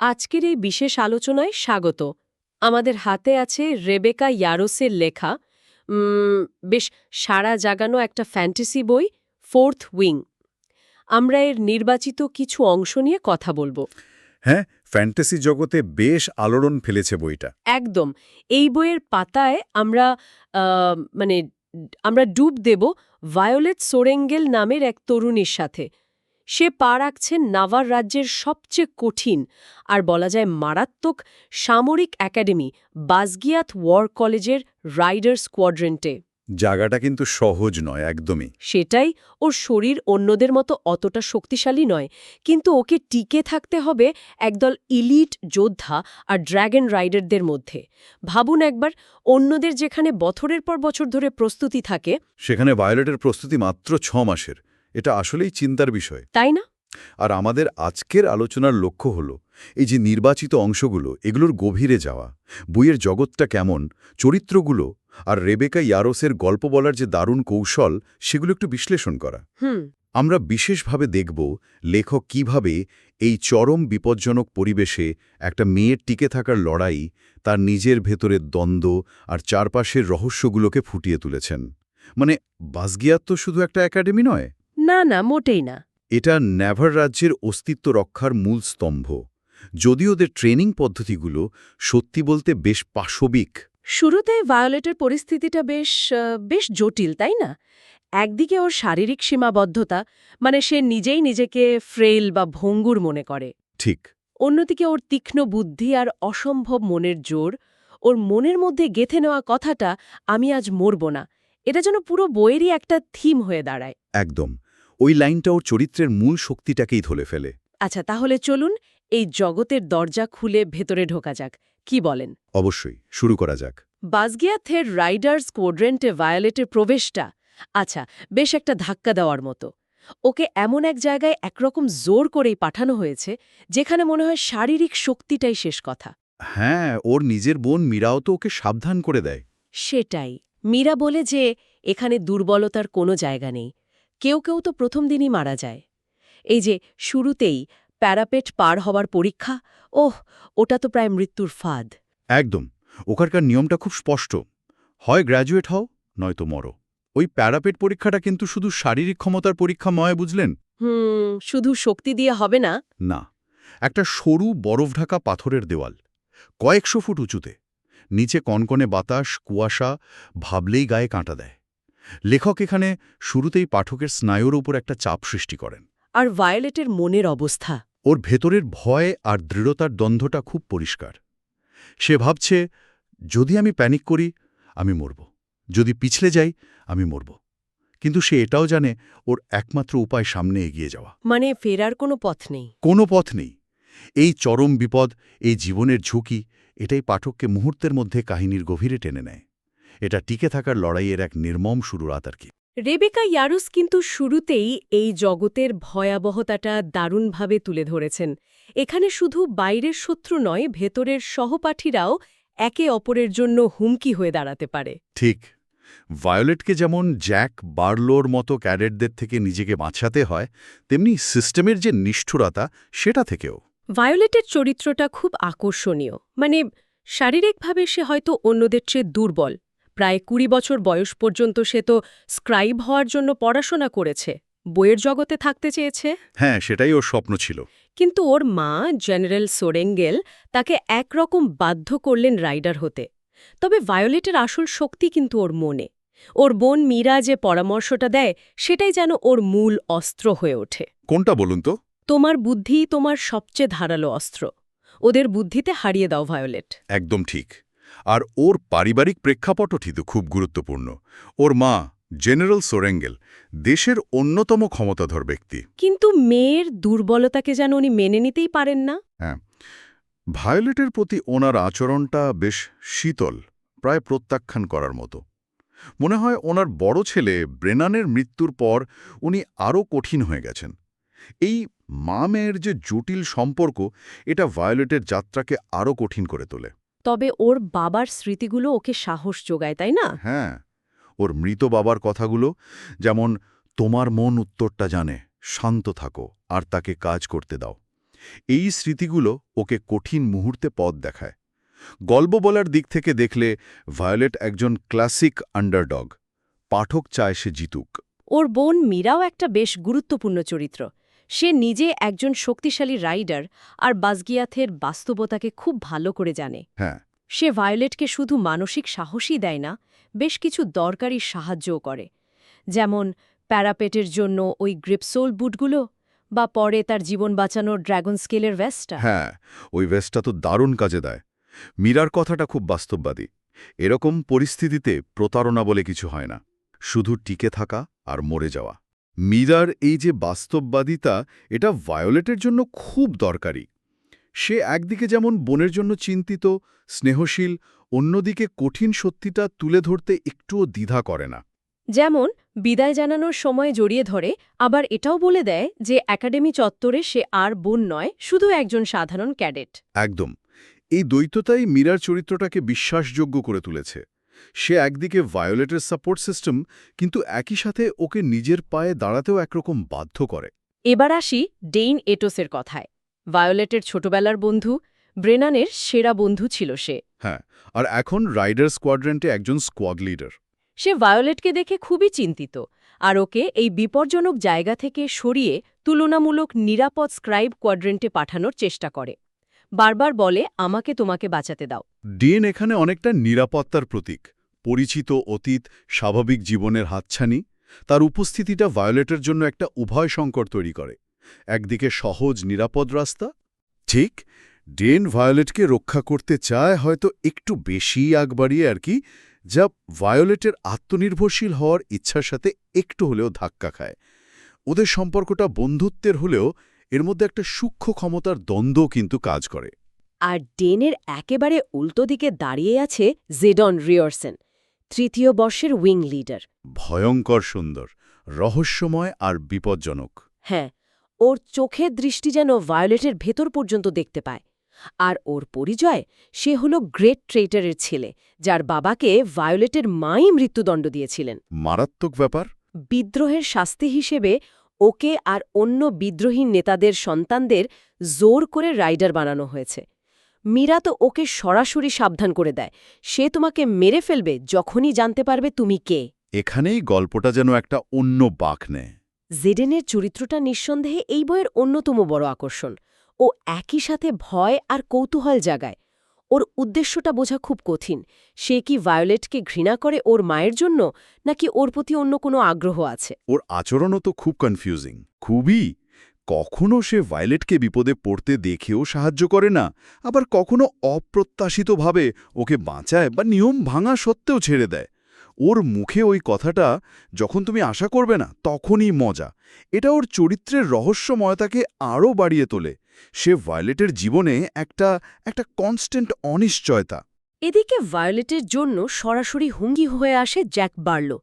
আজকের এই বিশেষ আলোচনায় স্বাগত। আমাদের হাতে আছে রেবেকা ইয়ারোসের লেখা বেশ সারা জাগানো একটা ফ্যান্টাসি বই ফোর্থ উইং। আমরা এর নির্বাচিত কিছু অংশ নিয়ে কথা বলব। হ্যাঁ ফ্যান্টাসি জগতে বেশ আলোড়ন ফেলেছে বইটা। একদম। এই বইয়ের পাতায় আমরা মানে আমরা ডুব দেব ভায়োলেট সোরেঙ্গেল নামের এক তরুণীর সাথে। সে পা রাখছেন নাভার রাজ্যের সবচেয়ে কঠিন আর বলা যায় মারাত্মক সামরিক একাডেমি বাসগিয়াত ওয়ার কলেজের রাইডার্স স্কোয়াড্রেন্টে জায়গাটা কিন্তু সহজ নয় একদমই। সেটাই ওর শরীর অন্যদের মতো অতটা শক্তিশালী নয় কিন্তু ওকে টিকে থাকতে হবে একদল ইলিট যোদ্ধা আর ড্র্যাগন রাইডারদের মধ্যে। ভাবুন একবার অন্যদের যেখানে বছরের পর বছর ধরে প্রস্তুতি থাকে সেখানে ভায়োলেটের প্রস্তুতি মাত্র ছ মাসের। এটা আসলেই চিন্তার বিষয়। তাই না? আর আমাদের আজকের আলোচনার লক্ষ্য হল এই যে নির্বাচিত অংশগুলো এগুলোর গভীরে যাওয়া বইয়ের জগৎটা কেমন চরিত্রগুলো আর রেবেকা ইয়ারোসের গল্প বলার যে দারুণ কৌশল সেগুলো একটু বিশ্লেষণ করা। আমরা বিশেষভাবে দেখব লেখক কীভাবে এই চরম বিপজ্জনক পরিবেশে একটা মেয়ের টিকে থাকার লড়াই তার নিজের ভেতরের দ্বন্দ্ব আর চারপাশের রহস্যগুলোকে ফুটিয়ে তুলেছেন। মানে বাসগিয়াত তো শুধু একটা একাডেমি নয় না না মোটেই না। এটা নেভার রাজ্যের অস্তিত্ব রক্ষার মূল স্তম্ভ। যদিও ওদের ট্রেনিং পদ্ধতিগুলো সত্যি বলতে বেশ পাশবিক। শুরুতে ভায়োলেটের পরিস্থিতিটা বেশ বেশ জটিল তাই না? একদিকে ওর শারীরিক সীমাবদ্ধতা মানে সে নিজেই নিজেকে ফ্রেল বা ভঙ্গুর মনে করে। ঠিক। অন্যদিকে ওর তীক্ষ্ণ বুদ্ধি আর অসম্ভব মনের জোর ওর মনের মধ্যে গেথে নেওয়া কথাটা আমি আজ মরব না। এটা যেন পুরো বইয়েরই একটা থিম হয়ে দাঁড়ায়। একদম। ওই লাইনটা ওর চরিত্রের মূল শক্তিটাকেই ধরে ফেলে। আচ্ছা তাহলে চলুন এই জগতের দরজা খুলে ভেতরে ঢোকা যাক। কি বলেন? অবশ্যই শুরু করা যাক। বাসগিয়াথের রাইডার্স কোয়াড্রেন্টে ভায়োলেটের প্রবেশটা আচ্ছা বেশ একটা ধাক্কা দেওয়ার মতো। ওকে এমন এক জায়গায় একরকম জোর করেই পাঠানো হয়েছে যেখানে মনে হয় শারীরিক শক্তিটাই শেষ কথা। হ্যাঁ ওর নিজের বোন মীরাও তো ওকে সাবধান করে দেয়। সেটাই। মীরা বলে যে এখানে দুর্বলতার কোনো জায়গা নেই। কেউ কেউ তো প্রথম দিনই মারা যায়। এই যে শুরুতেই প্যারাপেট পার হওয়ার পরীক্ষা ওহ ওটা তো প্রায় মৃত্যুর ফাঁদ। একদম ওখানকার নিয়মটা খুব স্পষ্ট। হয় গ্র্যাজুয়েট হও নয়তো মরো। ওই প্যারাপেট পরীক্ষাটা কিন্তু শুধু শারীরিক ক্ষমতার পরীক্ষা নয় বুঝলেন? হুম শুধু শক্তি দিয়ে হবে না। না একটা সরু বরফ ঢাকা পাথরের দেওয়াল কয়েকশো ফুট উঁচুতে। নিচে কনকনে বাতাস কুয়াশা ভাবলেই গায়ে কাঁটা দেয়। লেখক এখানে শুরুতেই পাঠকের স্নায়ুর উপর একটা চাপ সৃষ্টি করেন। আর ভায়োলেটের মনের অবস্থা। ওর ভেতরের ভয় আর দৃঢ়তার দ্বন্দ্বটা খুব পরিষ্কার। সে ভাবছে যদি আমি প্যানিক করি আমি মরব। যদি পিছলে যাই আমি মরব। কিন্তু সে এটাও জানে ওর একমাত্র উপায় সামনে এগিয়ে যাওয়া। মানে ফেরার কোনো পথ নেই। কোনো পথ নেই। এই চরম বিপদ এই জীবনের ঝুঁকি এটাই পাঠককে মুহূর্তের মধ্যে কাহিনীর গভীরে টেনে নেয়। এটা টিকে থাকার লড়াইয়ের এক নির্মম শুরুরাত আর কি। রেবেকা ইয়ারুস কিন্তু শুরুতেই এই জগতের ভয়াবহতাটা দারুণভাবে তুলে ধরেছেন। এখানে শুধু বাইরের শত্রু নয় ভেতরের সহপাঠীরাও একে অপরের জন্য হুমকি হয়ে দাঁড়াতে পারে। ঠিক। ভায়োলেটকে যেমন জ্যাক বার্লোর মতো ক্যাডেটদের থেকে নিজেকে বাঁচাতে হয় তেমনি সিস্টেমের যে নিষ্ঠুরতা সেটা থেকেও। ভায়োলেটের চরিত্রটা খুব আকর্ষণীয়। মানে শারীরিকভাবে সে হয়তো অন্যদের চেয়ে দুর্বল প্রায় কুড়ি বছর বয়স পর্যন্ত সে তো স্ক্রাইব হওয়ার জন্য পড়াশোনা করেছে। বইয়ের জগতে থাকতে চেয়েছে? হ্যাঁ সেটাই ওর স্বপ্ন ছিল। কিন্তু ওর মা জেনারেল সোরেঙ্গেল তাকে একরকম বাধ্য করলেন রাইডার হতে। তবে ভায়োলেটের আসল শক্তি কিন্তু ওর মনে। ওর বোন মীরা যে পরামর্শটা দেয় সেটাই যেন ওর মূল অস্ত্র হয়ে ওঠে। কোনটা বলুন তো? তোমার বুদ্ধি তোমার সবচেয়ে ধারালো অস্ত্র। ওদের বুদ্ধিতে হারিয়ে দাও ভায়োলেট। একদম ঠিক। আর ওর পারিবারিক প্রেক্ষাপটও ঠিক খুব গুরুত্বপূর্ণ। ওর মা জেনারেল সোরেঙ্গেল দেশের অন্যতম ক্ষমতাধর ব্যক্তি। কিন্তু মেয়ের দুর্বলতাকে যেন উনি মেনে নিতেই পারেন না। হ্যাঁ ভায়োলেটের প্রতি ওনার আচরণটা বেশ শীতল প্রায় প্রত্যাখ্যান করার মতো। মনে হয় ওনার বড় ছেলে ব্রেনানের মৃত্যুর পর উনি আরও কঠিন হয়ে গেছেন। এই মা মেয়ের যে জটিল সম্পর্ক এটা ভায়োলেটের যাত্রাকে আরও কঠিন করে তোলে। তবে ওর বাবার স্মৃতিগুলো ওকে সাহস যোগায় তাই না? হ্যাঁ ওর মৃত বাবার কথাগুলো যেমন তোমার মন উত্তরটা জানে শান্ত থাকো আর তাকে কাজ করতে দাও। এই স্মৃতিগুলো ওকে কঠিন মুহূর্তে পথ দেখায়। গল্প বলার দিক থেকে দেখলে ভায়োলেট একজন ক্লাসিক আন্ডারডগ পাঠক চায় সে জিতুক। ওর বোন মীরাও একটা বেশ গুরুত্বপূর্ণ চরিত্র। সে নিজে একজন শক্তিশালী রাইডার আর বাসগিয়াথের বাস্তবতাকে খুব ভালো করে জানে। হ্যাঁ। সে ভায়োলেটকে শুধু মানসিক সাহসই দেয় না বেশ কিছু দরকারি সাহায্যও করে। যেমন প্যারাপেটের জন্য ওই গ্রিপসোল বুটগুলো বা পরে তার জীবন বাঁচানোর ড্র্যাগন স্কেলের ভেস্টটা। হ্যাঁ ওই ভেস্টটা তো দারুণ কাজে দেয়। মীরার কথাটা খুব বাস্তববাদী। এরকম পরিস্থিতিতে প্রতারণা বলে কিছু হয় না। শুধু টিকে থাকা আর মরে যাওয়া। মীরার এই যে বাস্তববাদিতা এটা ভায়োলেটের জন্য খুব দরকারি। সে একদিকে যেমন বোনের জন্য চিন্তিত স্নেহশীল অন্যদিকে কঠিন সত্যিটা তুলে ধরতে একটুও দ্বিধা করে না। যেমন বিদায় জানানোর সময় জড়িয়ে ধরে আবার এটাও বলে দেয় যে একাডেমি চত্বরে সে আর বোন নয় শুধু একজন সাধারণ ক্যাডেট। একদম। এই দ্বৈততাই মীরার চরিত্রটাকে বিশ্বাসযোগ্য করে তুলেছে। সে একদিকে ভায়োলেটের সাপোর্ট সিস্টেম কিন্তু একই সাথে ওকে নিজের পায়ে দাঁড়াতেও একরকম বাধ্য করে। এবার আসি ডেইন এটোসের কথায়। ভায়োলেটের ছোটবেলার বন্ধু ব্রেনানের সেরা বন্ধু ছিল সে। হ্যাঁ আর এখন রাইডার স্কোয়াড্রেন্টে একজন স্কোয়াড লিডার। সে ভায়োলেটকে দেখে খুবই চিন্তিত আর ওকে এই বিপজ্জনক জায়গা থেকে সরিয়ে তুলনামূলক নিরাপদ স্ক্রাইব কোয়াড্রেন্টে পাঠানোর চেষ্টা করে। বারবার বলে, আমাকে তোমাকে বাঁচাতে দাও। ডিএন এখানে অনেকটা নিরাপত্তার প্রতীক, পরিচিত অতীত, স্বাভাবিক জীবনের হাতছানি। তার উপস্থিতিটা ভায়োলেটের জন্য একটা উভয় সংকট তৈরি করে। একদিকে সহজ, নিরাপদ রাস্তা, ঠিক ডেন ভায়োলেটকে রক্ষা করতে চায় হয়তো একটু বেশি আগ বাড়িয়ে আর কি, যা ভায়োলেটের আত্মনির্ভরশীল হওয়ার ইচ্ছার সাথে একটু হলেও ধাক্কা খায়। ওদের সম্পর্কটা বন্ধুত্বের হলেও এর মধ্যে একটা সূক্ষ্ম ক্ষমতার দ্বন্দ্ব কিন্তু কাজ করে। আর ডেনের একেবারে উল্টো দিকে দাঁড়িয়ে আছে জেডন রিয়রসেন তৃতীয় বর্ষের উইং লিডার। ভয়ঙ্কর সুন্দর রহস্যময় আর বিপজ্জনক। হ্যাঁ ওর চোখের দৃষ্টি যেন ভায়োলেটের ভেতর পর্যন্ত দেখতে পায়। আর ওর পরিচয় সে হল গ্রেট ট্রেটারের ছেলে যার বাবাকে ভায়োলেটের মাই মৃত্যুদণ্ড দিয়েছিলেন। মারাত্মক ব্যাপার? বিদ্রোহের শাস্তি হিসেবে ওকে আর অন্য বিদ্রোহী নেতাদের সন্তানদের জোর করে রাইডার বানানো হয়েছে। মীরা তো ওকে সরাসরি সাবধান করে দেয়। সে তোমাকে মেরে ফেলবে যখনই জানতে পারবে তুমি কে। এখানেই গল্পটা যেন একটা অন্য বাঁক নেয়। জেডেনের চরিত্রটা নিঃসন্দেহে এই বইয়ের অন্যতম বড় আকর্ষণ। ও একই সাথে ভয় আর কৌতূহল জাগায়। ওর উদ্দেশ্যটা বোঝা খুব কঠিন। সে কি ভায়োলেটকে ঘৃণা করে ওর মায়ের জন্য, নাকি ওর প্রতি অন্য কোনো আগ্রহ আছে? ওর আচরণও তো খুব কনফিউজিং খুবই! কখনো সে ভায়োলেটকে বিপদে পড়তে দেখেও সাহায্য করে না, আবার কখনো অপ্রত্যাশিতভাবে ওকে বাঁচায় বা নিয়ম ভাঙা সত্ত্বেও ছেড়ে দেয়। ওর মুখে ওই কথাটা, যখন তুমি আশা করবে না, তখনই মজা। এটা ওর চরিত্রের রহস্যময়তাকে আরও বাড়িয়ে তোলে। সে ভায়োলেটের জীবনে একটা একটা কনস্ট্যান্ট অনিশ্চয়তা। এদিকে ভায়োলেটের জন্য সরাসরি হুঙ্গি হয়ে আসে জ্যাক বার্লো।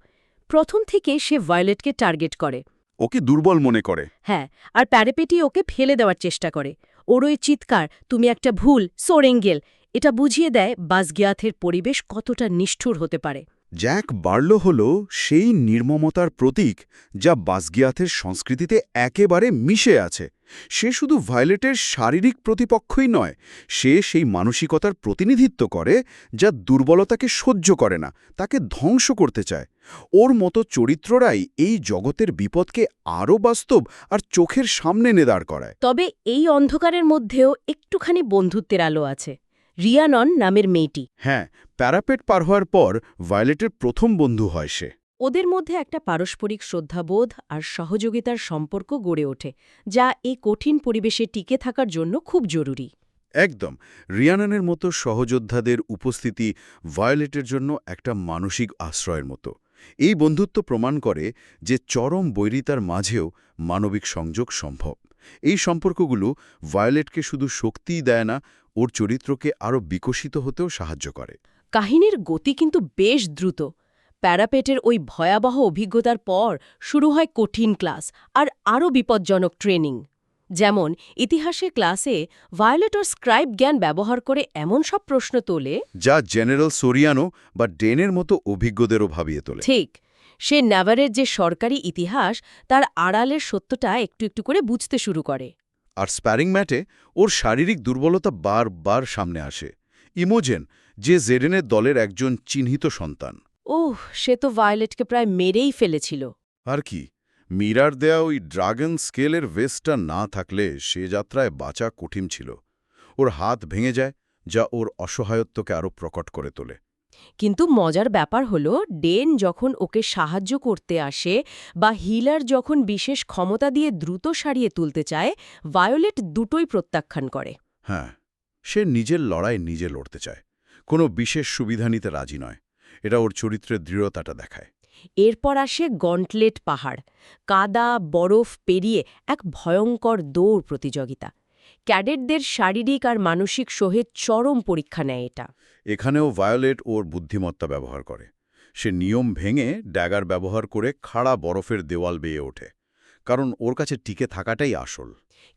প্রথম থেকে সে ভায়োলেটকে টার্গেট করে। ওকে দুর্বল মনে করে। হ্যাঁ আর প্যারেপেটি ওকে ফেলে দেওয়ার চেষ্টা করে। ওর ওই চিৎকার তুমি একটা ভুল সোরেঙ্গেল। এটা বুঝিয়ে দেয় বাসগিয়াথের পরিবেশ কতটা নিষ্ঠুর হতে পারে। জ্যাক বার্লো হল সেই নির্মমতার প্রতীক যা বাসগিয়াথের সংস্কৃতিতে একেবারে মিশে আছে। সে শুধু ভায়োলেটের শারীরিক প্রতিপক্ষই নয় সে সেই মানসিকতার প্রতিনিধিত্ব করে যা দুর্বলতাকে সহ্য করে না তাকে ধ্বংস করতে চায়। ওর মতো চরিত্ররাই এই জগতের বিপদকে আরও বাস্তব আর চোখের সামনে এনে দাঁড় করায়। তবে এই অন্ধকারের মধ্যেও একটুখানি বন্ধুত্বের আলো আছে। রিয়ানন নামের মেয়েটি। হ্যাঁ প্যারাপেট পার হওয়ার পর ভায়োলেটের প্রথম বন্ধু হয় সে। ওদের মধ্যে একটা পারস্পরিক শ্রদ্ধাবোধ আর সহযোগিতার সম্পর্ক গড়ে ওঠে যা এই কঠিন পরিবেশে টিকে থাকার জন্য খুব জরুরি। একদম। রিয়ানানের মতো সহযোদ্ধাদের উপস্থিতি ভায়োলেটের জন্য একটা মানসিক আশ্রয়ের মতো। এই বন্ধুত্ব প্রমাণ করে যে চরম বৈরিতার মাঝেও মানবিক সংযোগ সম্ভব। এই সম্পর্কগুলো ভায়োলেটকে শুধু শক্তিই দেয় না ওর চরিত্রকে আরও বিকশিত হতেও সাহায্য করে। কাহিনীর গতি কিন্তু বেশ দ্রুত। প্যারাপেটের ওই ভয়াবহ অভিজ্ঞতার পর শুরু হয় কঠিন ক্লাস আর আরও বিপজ্জনক ট্রেনিং। যেমন ইতিহাসের ক্লাসে ভায়োলেটর স্ক্রাইব জ্ঞান ব্যবহার করে এমন সব প্রশ্ন তোলে। যা জেনারেল সোরিয়ানো বা ডেনের মতো অভিজ্ঞদেরও ভাবিয়ে তোলে। ঠিক সে ন্যাভারের যে সরকারি ইতিহাস তার আড়ালের সত্যটা একটু একটু করে বুঝতে শুরু করে। আর স্প্যারিং ম্যাটে ওর শারীরিক দুর্বলতা বারবার সামনে আসে। ইমোজেন যে জেডেনের দলের একজন চিহ্নিত সন্তান। ওহ সে তো ভায়োলেটকে প্রায় মেরেই ফেলেছিল। আর কি? মীরার দেয়া ওই ড্রাগন স্কেলের ভেস্টটা না থাকলে সে যাত্রায় বাঁচা কঠিন ছিল। ওর হাত ভেঙে যায় যা ওর অসহায়ত্বকে আরও প্রকট করে তোলে। কিন্তু মজার ব্যাপার হলো ডেন যখন ওকে সাহায্য করতে আসে বা হিলার যখন বিশেষ ক্ষমতা দিয়ে দ্রুত সারিয়ে তুলতে চায় ভায়োলেট দুটোই প্রত্যাখ্যান করে। হ্যাঁ সে নিজের লড়াই নিজে লড়তে চায়। কোনো বিশেষ সুবিধা নিতে রাজি নয়। এটা ওর চরিত্রের দৃঢ়তাটা দেখায়। এরপর আসে গন্টলেট পাহাড় কাদা বরফ পেরিয়ে এক ভয়ঙ্কর দৌড় প্রতিযোগিতা। ক্যাডেটদের শারীরিক আর মানসিক সোহের চরম পরীক্ষা নেয় এটা। এখানেও ভায়োলেট ওর বুদ্ধিমত্তা ব্যবহার করে। সে নিয়ম ভেঙে ড্যাগার ব্যবহার করে খাড়া বরফের দেওয়াল বেয়ে ওঠে কারণ ওর কাছে টিকে থাকাটাই আসল।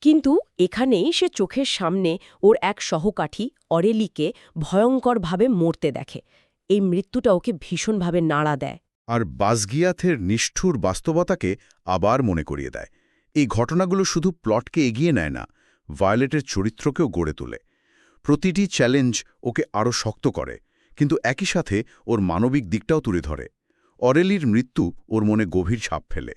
কিন্তু এখানেই সে চোখের সামনে ওর এক সহকাঠী অরেলিকে ভয়ঙ্করভাবে মরতে দেখে। এই মৃত্যুটা ওকে ভীষণভাবে নাড়া দেয়। আর বাসগিয়াথের নিষ্ঠুর বাস্তবতাকে আবার মনে করিয়ে দেয়। এই ঘটনাগুলো শুধু প্লটকে এগিয়ে নেয় না, ভায়োলেটের চরিত্রকেও গড়ে তোলে। প্রতিটি চ্যালেঞ্জ ওকে আরও শক্ত করে, কিন্তু একই সাথে ওর মানবিক দিকটাও তুলে ধরে। অরেলির মৃত্যু ওর মনে গভীর ছাপ ফেলে।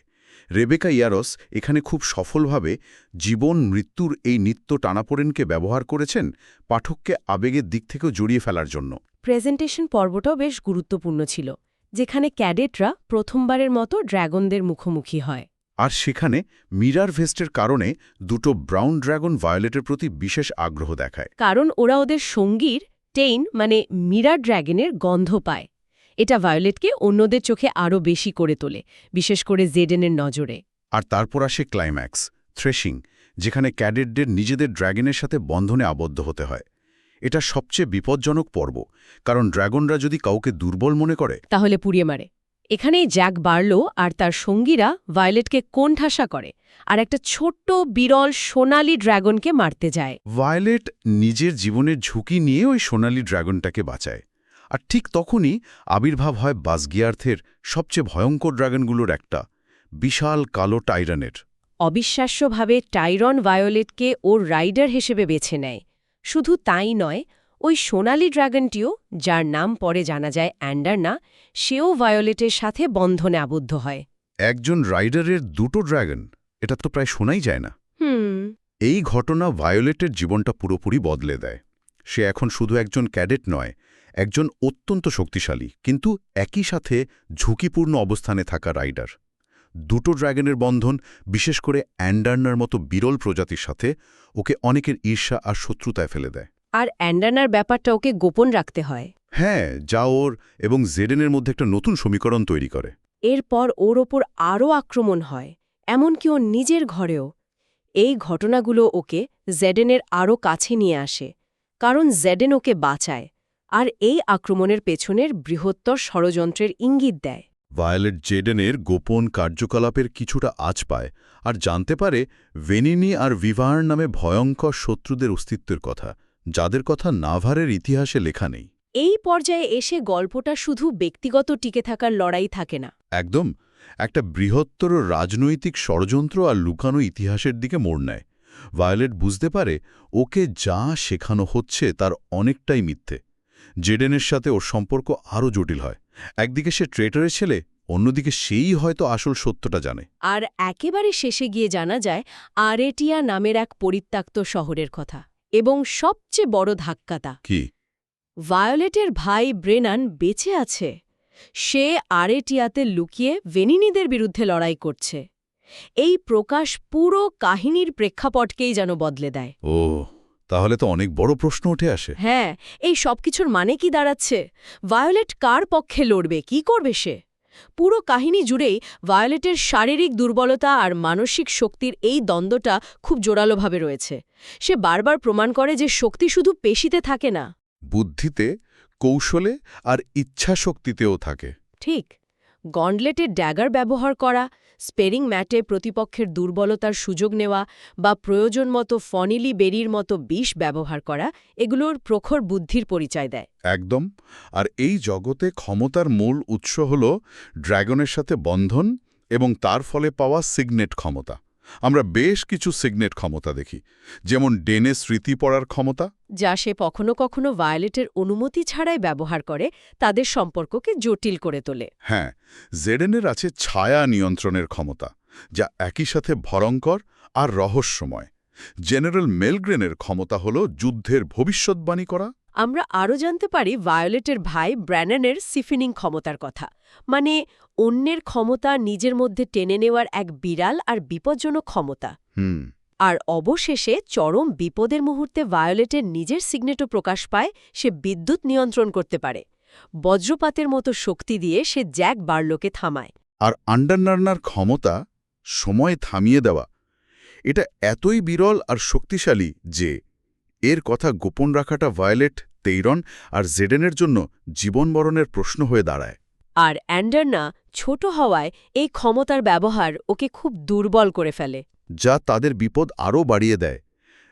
রেবেকা ইয়ারস এখানে খুব সফলভাবে জীবন মৃত্যুর এই নিত্য টানাপোড়েনকে ব্যবহার করেছেন পাঠককে আবেগের দিক থেকেও জড়িয়ে ফেলার জন্য। প্রেজেন্টেশন পর্বটাও বেশ গুরুত্বপূর্ণ ছিল যেখানে ক্যাডেটরা প্রথমবারের মতো ড্র্যাগনদের মুখোমুখি হয়। আর সেখানে মিরার ভেস্টের কারণে দুটো ব্রাউন ড্রাগন ভায়োলেটের প্রতি বিশেষ আগ্রহ দেখায়। কারণ ওরা ওদের সঙ্গীর টেইন মানে মিরা ড্র্যাগনের গন্ধ পায়। এটা ভায়োলেটকে অন্যদের চোখে আরও বেশি করে তোলে বিশেষ করে জেডেনের নজরে। আর তারপর আসে ক্লাইম্যাক্স থ্রেশিং যেখানে ক্যাডেটদের নিজেদের ড্র্যাগনের সাথে বন্ধনে আবদ্ধ হতে হয়। এটা সবচেয়ে বিপজ্জনক পর্ব কারণ ড্র্যাগনরা যদি কাউকে দুর্বল মনে করে তাহলে পুড়িয়ে মারে। এখানেই জ্যাক বার্লো আর তার সঙ্গীরা ভায়োলেটকে কোণঠাসা করে আর একটা ছোট্ট বিরল সোনালি ড্র্যাগনকে মারতে যায়। ভায়োলেট নিজের জীবনের ঝুঁকি নিয়ে ওই সোনালি ড্রাগনটাকে বাঁচায়। আর ঠিক তখনই আবির্ভাব হয় বাসগিয়ার্থের সবচেয়ে ভয়ঙ্কর ড্রাগনগুলোর একটা বিশাল কালো টাইরানের। অবিশ্বাস্যভাবে টাইরন ভায়োলেটকে ওর রাইডার হিসেবে বেছে নেয়। শুধু তাই নয় ওই সোনালি ড্রাগনটিও যার নাম পরে জানা যায় অ্যান্ডারনা সেও ভায়োলেটের সাথে বন্ধনে আবদ্ধ হয়। একজন রাইডারের দুটো ড্রাগন এটা তো প্রায় শোনাই যায় না। হুম। এই ঘটনা ভায়োলেটের জীবনটা পুরোপুরি বদলে দেয়। সে এখন শুধু একজন ক্যাডেট নয় একজন অত্যন্ত শক্তিশালী কিন্তু একই সাথে ঝুঁকিপূর্ণ অবস্থানে থাকা রাইডার। দুটো ড্রাগনের বন্ধন বিশেষ করে অ্যান্ডার্নার মতো বিরল প্রজাতির সাথে ওকে অনেকের ঈর্ষা আর শত্রুতায় ফেলে দেয়। আর অ্যান্ডার্নার ব্যাপারটা ওকে গোপন রাখতে হয়। হ্যাঁ যা ওর এবং জেডেনের মধ্যে একটা নতুন সমীকরণ তৈরি করে। এরপর ওর ওপর আরও আক্রমণ হয় এমনকি ওর নিজের ঘরেও। এই ঘটনাগুলো ওকে জেডেনের আরও কাছে নিয়ে আসে কারণ জেডেন ওকে বাঁচায়। আর এই আক্রমণের পেছনের বৃহত্তর ষড়যন্ত্রের ইঙ্গিত দেয়। ভায়োলেট জেডেনের গোপন কার্যকলাপের কিছুটা আজ পায় আর জানতে পারে ভেনিনি আর ভিভার নামে ভয়ঙ্কর শত্রুদের অস্তিত্বের কথা যাদের কথা নাভারের ইতিহাসে লেখা নেই। এই পর্যায়ে এসে গল্পটা শুধু ব্যক্তিগত টিকে থাকার লড়াই থাকে না। একদম একটা বৃহত্তর রাজনৈতিক ষড়যন্ত্র আর লুকানো ইতিহাসের দিকে মোড় নেয়। ভায়োলেট বুঝতে পারে ওকে যা শেখানো হচ্ছে তার অনেকটাই মিথ্যে। জেডেনের সাথে ওর সম্পর্ক আরও জটিল হয়। একদিকে সে ট্রেটারের ছেলে অন্যদিকে সেই হয়তো আসল সত্যটা জানে। আর একেবারে শেষে গিয়ে জানা যায় আরেটিয়া নামের এক পরিত্যক্ত শহরের কথা এবং সবচেয়ে বড় ধাক্কাতা কি? ভায়োলেটের ভাই ব্রেনান বেঁচে আছে। সে আরেটিয়াতে লুকিয়ে ভেনিনিদের বিরুদ্ধে লড়াই করছে। এই প্রকাশ পুরো কাহিনীর প্রেক্ষাপটকেই যেন বদলে দেয়। ও। তাহলে তো অনেক বড় প্রশ্ন উঠে আসে। হ্যাঁ এই সবকিছুর মানে কি দাঁড়াচ্ছে? ভায়োলেট কার পক্ষে লড়বে? কি করবে সে? পুরো কাহিনী জুড়েই ভায়োলেটের শারীরিক দুর্বলতা আর মানসিক শক্তির এই দ্বন্দ্বটা খুব জোরালোভাবে রয়েছে। সে বারবার প্রমাণ করে যে শক্তি শুধু পেশিতে থাকে না। বুদ্ধিতে কৌশলে আর ইচ্ছাশক্তিতেও থাকে। ঠিক। গন্ডলেটের ড্যাগার ব্যবহার করা স্পেরিং ম্যাটে প্রতিপক্ষের দুর্বলতার সুযোগ নেওয়া বা প্রয়োজন মতো ফনিলি বেরির মতো বিষ ব্যবহার করা, এগুলোর প্রখর বুদ্ধির পরিচয় দেয়। একদম। আর এই জগতে ক্ষমতার মূল উৎস হল ড্র্যাগনের সাথে বন্ধন এবং তার ফলে পাওয়া সিগনেট ক্ষমতা। আমরা বেশ কিছু সিগনেট ক্ষমতা দেখি যেমন ডেনে স্মৃতি পড়ার ক্ষমতা। যা সে কখনো কখনো ভায়োলেটের অনুমতি ছাড়াই ব্যবহার করে তাদের সম্পর্ককে জটিল করে তোলে। হ্যাঁ জেডেনের আছে ছায়া নিয়ন্ত্রণের ক্ষমতা যা একই সাথে ভয়ঙ্কর আর রহস্যময়। জেনারেল মেলগ্রেনের ক্ষমতা হল যুদ্ধের ভবিষ্যৎবাণী করা। আমরা আরও জানতে পারি ভায়োলেটের ভাই ব্র্যাননের সিফিনিং ক্ষমতার কথা। মানে অন্যের ক্ষমতা নিজের মধ্যে টেনে নেওয়ার এক বিড়াল আর বিপজ্জনক ক্ষমতা। হুম। আর অবশেষে চরম বিপদের মুহূর্তে ভায়োলেটের নিজের সিগনেটও প্রকাশ পায় সে বিদ্যুৎ নিয়ন্ত্রণ করতে পারে। বজ্রপাতের মতো শক্তি দিয়ে সে জ্যাক বার্লোকে থামায়। আর আন্ডারনার্নার ক্ষমতা সময় থামিয়ে দেওয়া। এটা এতই বিরল আর শক্তিশালী যে এর কথা গোপন রাখাটা ভায়োলেট তেইরন আর জেডেনের জন্য জীবনমরণের প্রশ্ন হয়ে দাঁড়ায়। আর অ্যান্ডারনা ছোট হওয়ায় এই ক্ষমতার ব্যবহার ওকে খুব দুর্বল করে ফেলে। যা তাদের বিপদ আরও বাড়িয়ে দেয়।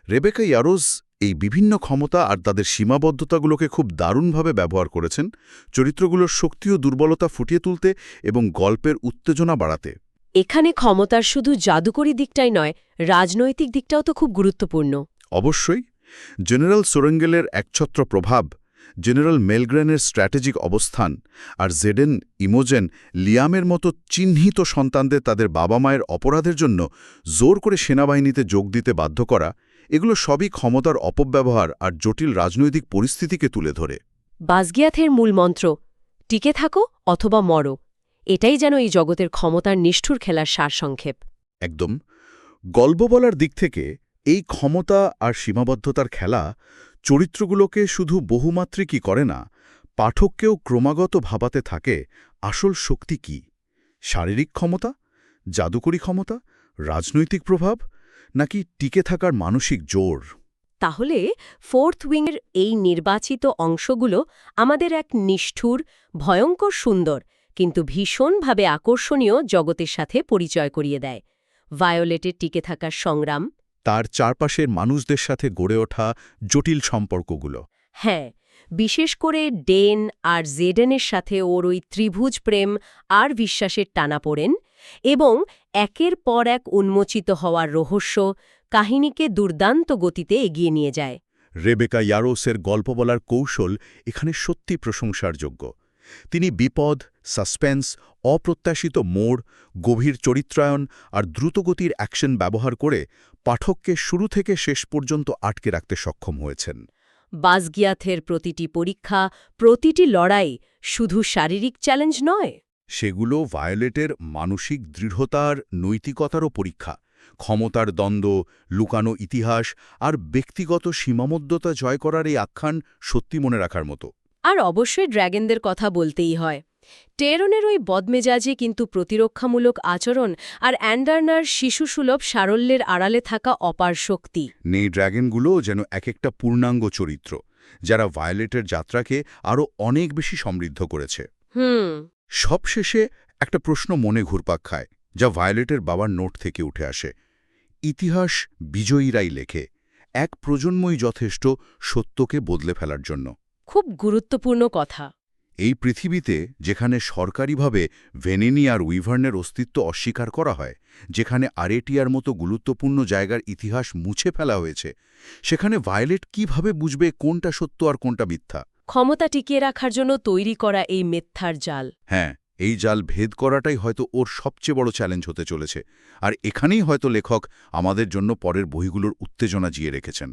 রেবেকা ইয়ারোজ এই বিভিন্ন ক্ষমতা আর তাদের সীমাবদ্ধতাগুলোকে খুব দারুণভাবে ব্যবহার করেছেন চরিত্রগুলোর শক্তি ও দুর্বলতা ফুটিয়ে তুলতে এবং গল্পের উত্তেজনা বাড়াতে। এখানে ক্ষমতার শুধু জাদুকরী দিকটাই নয় রাজনৈতিক দিকটাও তো খুব গুরুত্বপূর্ণ। অবশ্যই। জেনারেল সোরেঙ্গেলের একছত্র প্রভাব জেনারেল মেলগ্রেনের স্ট্র্যাটেজিক অবস্থান আর জেডেন ইমোজেন লিয়ামের মতো চিহ্নিত সন্তানদের তাদের বাবা মায়ের অপরাধের জন্য জোর করে সেনাবাহিনীতে যোগ দিতে বাধ্য করা এগুলো সবই ক্ষমতার অপব্যবহার আর জটিল রাজনৈতিক পরিস্থিতিকে তুলে ধরে। বাসগিয়াথের মূল মন্ত্র টিকে থাকো অথবা মরো এটাই যেন এই জগতের ক্ষমতার নিষ্ঠুর খেলার সারসংক্ষেপ। একদম। গল্প বলার দিক থেকে এই ক্ষমতা আর সীমাবদ্ধতার খেলা চরিত্রগুলোকে শুধু বহুমাত্রিকই করে না, পাঠককেও ক্রমাগত ভাবাতে থাকে আসল শক্তি কি। শারীরিক ক্ষমতা, জাদুকরী ক্ষমতা, রাজনৈতিক প্রভাব, নাকি টিকে থাকার মানসিক জোর? তাহলে ফোর্থ উইংয়ের এই নির্বাচিত অংশগুলো আমাদের এক নিষ্ঠুর, ভয়ঙ্কর সুন্দর, কিন্তু ভীষণভাবে আকর্ষণীয় জগতের সাথে পরিচয় করিয়ে দেয়। ভায়োলেটের টিকে থাকার সংগ্রাম তার চারপাশের মানুষদের সাথে গড়ে ওঠা জটিল সম্পর্কগুলো। হ্যাঁ বিশেষ করে ডেন আর জেডেনের সাথে ওর ওই ত্রিভুজ প্রেম আর বিশ্বাসের টানা পড়েন এবং একের পর এক উন্মোচিত হওয়ার রহস্য কাহিনীকে দুর্দান্ত গতিতে এগিয়ে নিয়ে যায়। রেবেকা ইয়ারোসের গল্প বলার কৌশল এখানে সত্যি প্রশংসার যোগ্য তিনি বিপদ সাসপেন্স অপ্রত্যাশিত মোড় গভীর চরিত্রায়ন আর দ্রুতগতির অ্যাকশন ব্যবহার করে পাঠককে শুরু থেকে শেষ পর্যন্ত আটকে রাখতে সক্ষম হয়েছেন। বাসগিয়াথের প্রতিটি পরীক্ষা প্রতিটি লড়াই শুধু শারীরিক চ্যালেঞ্জ নয়। সেগুলো ভায়োলেটের মানসিক দৃঢ়তার নৈতিকতারও পরীক্ষা। ক্ষমতার দ্বন্দ্ব লুকানো ইতিহাস আর ব্যক্তিগত সীমাবদ্ধতা জয় করার এই আখ্যান সত্যি মনে রাখার মতো। আর অবশ্যই ড্র্যাগনদের কথা বলতেই হয়। টেরনের ওই বদমেজাজি কিন্তু প্রতিরক্ষামূলক আচরণ আর অ্যান্ডারনার শিশুসুলভ সারল্যের আড়ালে থাকা অপার শক্তি। নেই ড্র্যাগনগুলো যেন এক একটা পূর্ণাঙ্গ চরিত্র যারা ভায়োলেটের যাত্রাকে আরও অনেক বেশি সমৃদ্ধ করেছে। হুম। সবশেষে একটা প্রশ্ন মনে ঘুরপাক খায় যা ভায়োলেটের বাবার নোট থেকে উঠে আসে। ইতিহাস বিজয়ীরাই লেখে এক প্রজন্মই যথেষ্ট সত্যকে বদলে ফেলার জন্য। খুব গুরুত্বপূর্ণ কথা। এই পৃথিবীতে যেখানে সরকারিভাবে ভেনেনি আর উইভার্নের অস্তিত্ব অস্বীকার করা হয় যেখানে আরেটিয়ার মতো গুরুত্বপূর্ণ জায়গার ইতিহাস মুছে ফেলা হয়েছে সেখানে ভায়োলেট কীভাবে বুঝবে কোনটা সত্য আর কোনটা মিথ্যা? ক্ষমতা টিকিয়ে রাখার জন্য তৈরি করা এই মিথ্যার জাল। হ্যাঁ এই জাল ভেদ করাটাই হয়তো ওর সবচেয়ে বড় চ্যালেঞ্জ হতে চলেছে আর এখানেই হয়তো লেখক আমাদের জন্য পরের বইগুলোর উত্তেজনা জিয়ে রেখেছেন।